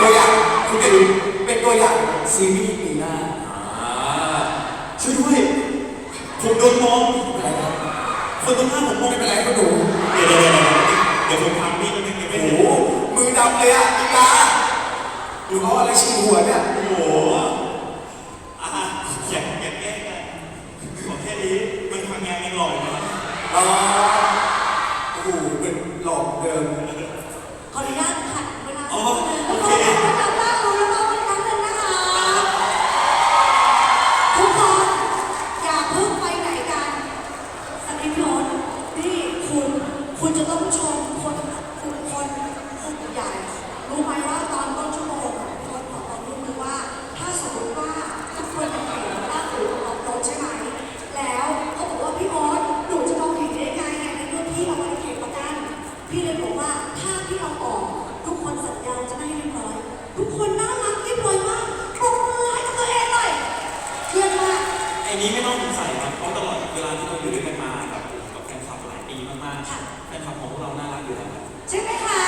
ตัวอย่างคุณเป็นเป็นตัวอย่างซีรีส์ปีหน้าอ่าช่วยด้วย ผมโดนมองอะไรนะคนตรงหน้าผมมองไม่เป็นไรก็ดูเดี๋ยวเดี๋ยวเดี๋ยวเดี๋ยวผมทำนี่มันยังไม่โอ้เสร็จโหมือดำเลยอะอีกาหรือเอาอะไรชี้หัวเนี่ยโอ้โหอะอย่าอย่าแกล้งกันขอแค่นี้มันทำงานยังหล่ออยู่นะ อ๋อโอ้โหเป็นหลอกเดิม ขออนุญาตขัดเวลา อ๋อ ทุ โอก ค เคน กลับบ้านรู้แล้วต้องอีกครั้งหนึ่งนะคะ ทุกคน อย่าเพิ่งไปไหนกันสักนิดโน้นนี่คุณ คุณจะต้องชมคนคุณคนคนใหญ่ รู้ไหมว่าตอนต้นชั่วโมงอะพี่รถขอความร่วมมือว่า ถ้าสมมติว่าทุกคนเป็นเห็นว่าหรือออกรถใช่ไหม แล้วเขาบอกว่าพี่มดหนูจะมองเห็นได้ไงในเมื่อพี่เอาไว้เก็บประกัน พี่ เลยบอกว่าถ้าพี่เอาออก ทุกคนสัญญาจะไม่ให้เรียบร้อย ทุกคนน่ารักเรียบร้อยมากปรบมือให้กับตัวเองหน่อยเยี่ยมมากไอ้นี้ไม่ต้องสงสัยครับเพราะตลอดเวลาที่เราอยู่ด้วยกันมากับกับแฟนคลับหลายปีมากๆแฟนคลับของพวกเราน่ารักอยู่แล้วครับ ใช่ไหมคะ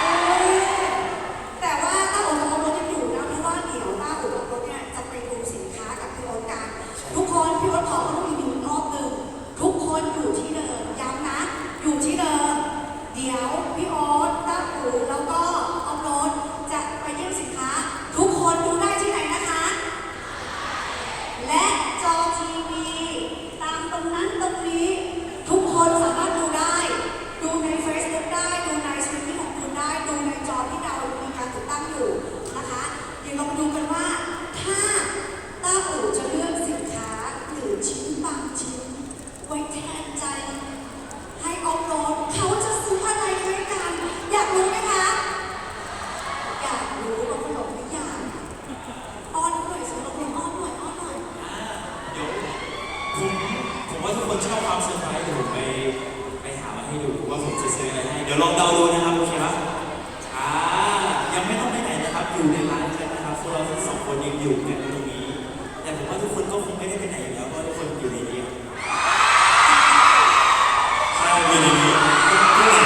เออแต่ว่าต้าอู่กับรถยังอยู่นะ เพราะว่าเดี๋ยวต้าอู่กับรถเนี่ยจะไปดูสินค้ากับพี่โอ๊ตกัน ทุกคนพี่โอ๊ตขอเขาต้องอีกหนึ่งรอบหนึ่งทุกคนอยู่ที่เดิมย้ำนะ อยู่ที่เดิม เดี๋ยวพี่โอ๊ตต้าอู่แล้วก็ออมรถจะไปเยี่ยมสินค้า ทุกคนดูได้ที่ไหนนะคะ และจอทีวีตามตรงนั้นตรงนี้ ทุกคนสามารถดูได้ ดูใน Facebook ได้ ดูในสตรีมมิ่งของคุณได้ ดูในจอที่เรามีการติดตั้งอยู่นะคะ เดี๋ยวเรามาดูกันว่า ถ้าต้าอู่จะเลือกสินค้าหรือชิ้นบางชิ้น ไว้แทนใจ ให้ออฟโรดเขาจะซื้ออะไรไว้กัน อยากรู้ไหมคะ อยากรู้ว่าขนมไม่อยากอ้อนหน่อยสิเราเพลงอ้อนหน่อยอ้อนหน่อย เดี๋ยวผมผมว่าทุกคนชอบความเซอร์ไพรส์เดี๋ยวผมไปไปหามาให้ดูว่าผมจะซื้ออะไรให้ เดี๋ยวลองเดาดูนะครับโอเคปะอ่ายังไม่ต้องไปไหนนะครับ อยู่ในร้านกันนะครับพวกเราทั้งสองคนยังอยู่กันตรงนี้ แต่ผมว่าทุกคนก็คงไม่ได้ไปไหนอยู่แล้วเพราะทุกคนอยู่ในนี้ใช่อยู่ในนี้ทุกคน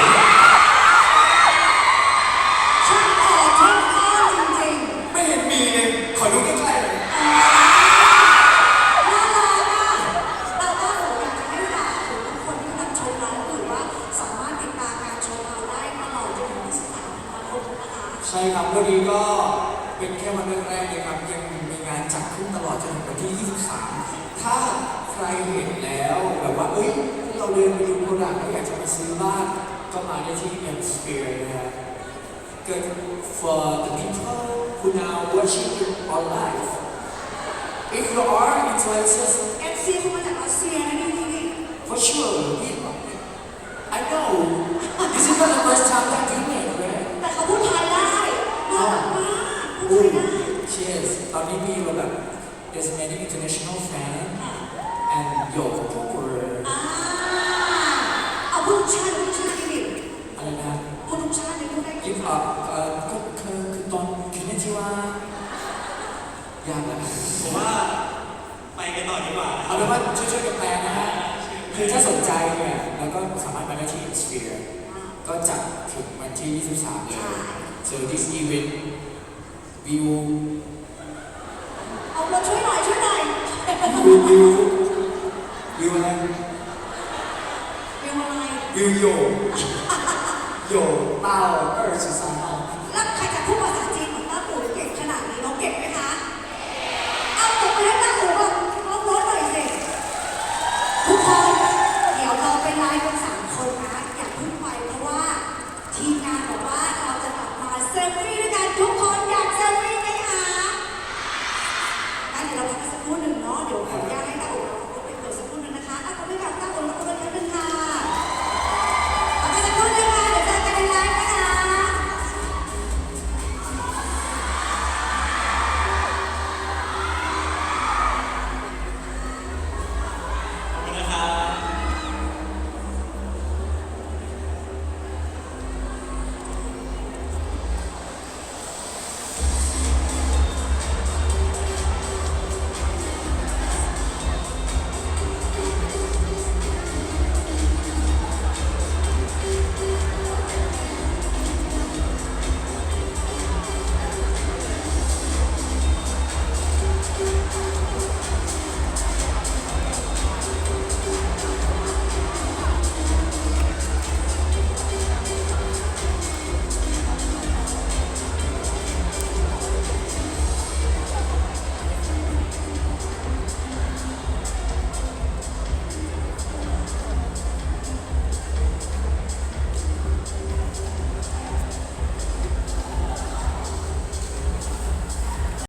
ช่างออกช่างอ้อนจริงไม่เห็นมีเลยขอดูใกล้ๆเลย ๆน่ารักอะเราก็อยากจะให้ฝากถึงทุกคนที่กำลังชมเราหรือว่าสามารถติดตามการชมเราได้ตลอดจนถึงวันที่13ธันวาคมนะคะ ใช่ครับวันนี้ก็เป็นแค่วันแรกๆเลยครับ ยังมีงานจัดขึ้นตลอดจนถึงวันที่ 23 ถ้าใครเห็นแล้วแบบว่า เอ้ย เราเดินไปดูโปรดักต์แล้วอยากจะไปซื้อบ้านก็มาได้ที่ M Sphere นะฮะ Good for the people who now watching it on live if you are influencers FC คุณมาจากรัสเซียนะนี่นี่นี่ for sure I know this is not the first time that you made right แต่เขาพูดไทยได้น่ารักมากพูดไทยได้ Cheers ตอนนี้มีแบบ there's many international fan and yo for อ่าเอาพูดทุกชาติพูดทุกชาติดิอะไรนะพูดทุกชาติเลยพูดได้ยิปอัพเอ่อคือคือคือตอนคิดในที่ว่ายากนะผมว่าไปกันต่อดีกว่าเอาเป็นว่าช่วยๆกันแปลนะฮะคือถ้าสนใจเนี่ยแล้วก็สามารถมาได้ที่ Sphere ก็จัดถึงวันที่ 23เลย so this event วิวเอามาช่วยหน่อยช่วยหน่อยวิววิววิวอะไรวิวอะไรวิวโยโยเป่าเออสิ